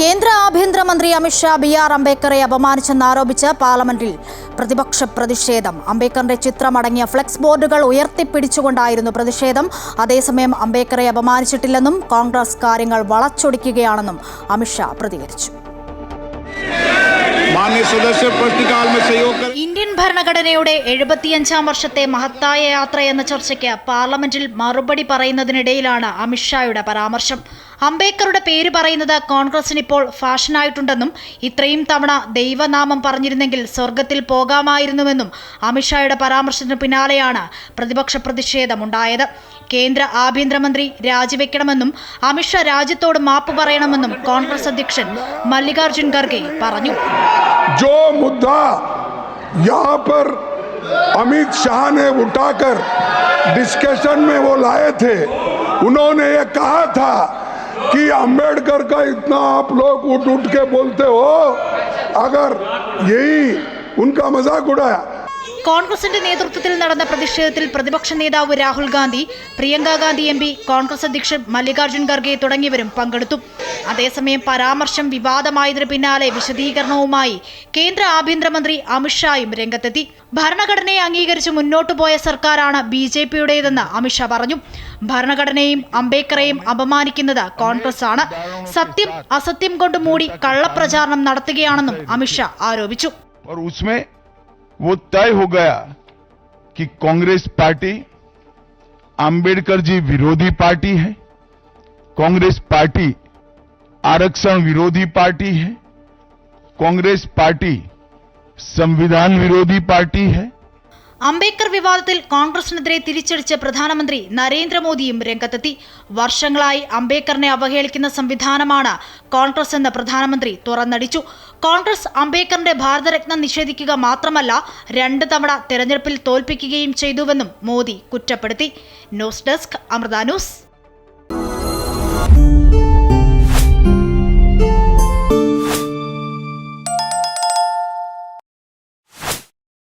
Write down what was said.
കേന്ദ്ര ആഭ്യന്തരമന്ത്രി Amit Shah B R അംബേദ്കറെ അപമാനിച്ചെന്നാരോപിച്ച് പാർലമെന്റിൽ പ്രതിപക്ഷ പ്രതിഷേധം. അംബേദ്കറിന്റെ ചിത്രമടങ്ങിയ ഫ്ലെക്സ് ബോർഡുകൾ ഉയർത്തിപ്പിടിച്ചുകൊണ്ടായിരുന്നു പ്രതിഷേധം. അതേസമയം അംബേദ്കറെ അപമാനിച്ചിട്ടില്ലെന്നും കോൺഗ്രസ് കാര്യങ്ങൾ വളച്ചൊടിക്കുകയാണെന്നും അമിത്ഷാ പ്രതികരിച്ചു. ഇന്ത്യൻ ഭരണഘടനയുടെ എഴുപത്തിയഞ്ചാം വർഷത്തെ മഹത്തായ യാത്ര എന്ന ചർച്ചയ്ക്ക് പാർലമെന്റിൽ മറുപടി പറയുന്നതിനിടയിലാണ് അമിത്ഷായുടെ പരാമർശം. അംബേദ്കറുടെ പേര് പറയുന്നത് കോൺഗ്രസിന് ഇപ്പോൾ ഫാഷനായിട്ടുണ്ടെന്നും ഇത്രയും തവണ ദൈവനാമം പറഞ്ഞിരുന്നെങ്കിൽ സ്വർഗത്തിൽ പോകാമായിരുന്നുവെന്നും അമിത്ഷായുടെ പരാമർശത്തിന് പിന്നാലെയാണ് പ്രതിപക്ഷ പ്രതിഷേധമുണ്ടായത് കേന്ദ്ര ആഭ്യന്തരമന്ത്രി രാജിവെക്കണമെന്നും അമിത്ഷാ രാജ്യത്തോട് മാപ്പ് പറയണമെന്നും കോൺഗ്രസ് അധ്യക്ഷൻ മല്ലികാർജ്ജുൻ ഖർഗെ പറഞ്ഞു जो मुद्दा यहाँ पर अमित शाह ने उठाकर डिस्कशन में वो लाए थे उन्होंने ये कहा था कि अंबेडकर का इतना आप लोग उठ उठ के बोलते हो? अगर यही उनका मज़ाक उड़ाया കോൺഗ്രസിന്റെ നേതൃത്വത്തിൽ നടന്ന പ്രതിഷേധത്തിൽ പ്രതിപക്ഷ നേതാവ് രാഹുൽ ഗാന്ധി പ്രിയങ്ക ഗാന്ധി എം പി കോൺഗ്രസ് അധ്യക്ഷൻ മല്ലികാർജുൻ ഖർഗെ തുടങ്ങിയവരും പങ്കെടുത്തു. അതേസമയം പരാമർശം വിവാദമായതിനു പിന്നാലെ വിശദീകരണവുമായി കേന്ദ്ര ആഭ്യന്തരമന്ത്രി അമിത്ഷായും രംഗത്തെത്തി. ഭരണഘടനയെ അംഗീകരിച്ച് മുന്നോട്ടു പോയ സർക്കാരാണ് ബി ജെ പിയുടേതെന്ന് അമിത്ഷാ പറഞ്ഞു. ഭരണഘടനയും അംബേദ്കറേയും അപമാനിക്കുന്നത് കോൺഗ്രസ് ആണ്. സത്യം അസത്യം കൊണ്ട് മൂടി കള്ളപ്രചാരണം നടത്തുകയാണെന്നും അമിത്ഷാ ആരോപിച്ചു. वो तय हो गया कि कांग्रेस पार्टी, आंबेडकर जी विरोधी पार्टी है, कांग्रेस पार्टी आरक्षण विरोधी पार्टी है, कांग्रेस पार्टी संविधान विरोधी पार्टी है അംബേദ്കർ വിവാദത്തിൽ കോൺഗ്രസിനെതിരെ തിരിച്ചടിച്ച പ്രധാനമന്ത്രി നരേന്ദ്രമോദിയും രംഗത്തെത്തി. വർഷങ്ങളായി അംബേദ്കറിനെ അവഹേളിക്കുന്ന സംവിധാനമാണ് കോൺഗ്രസ് എന്ന പ്രധാനമന്ത്രി തുറന്നടിച്ചു. കോൺഗ്രസ് അംബേദ്കറിന്റെ ഭാരതരത്നം നിഷേധിക്കുക മാത്രമല്ല രണ്ട് തവണ തെരഞ്ഞെടുപ്പിൽ തോൽപ്പിക്കുകയും ചെയ്തുവെന്നും മോദി കുറ്റപ്പെടുത്തി. News desk Amrita news.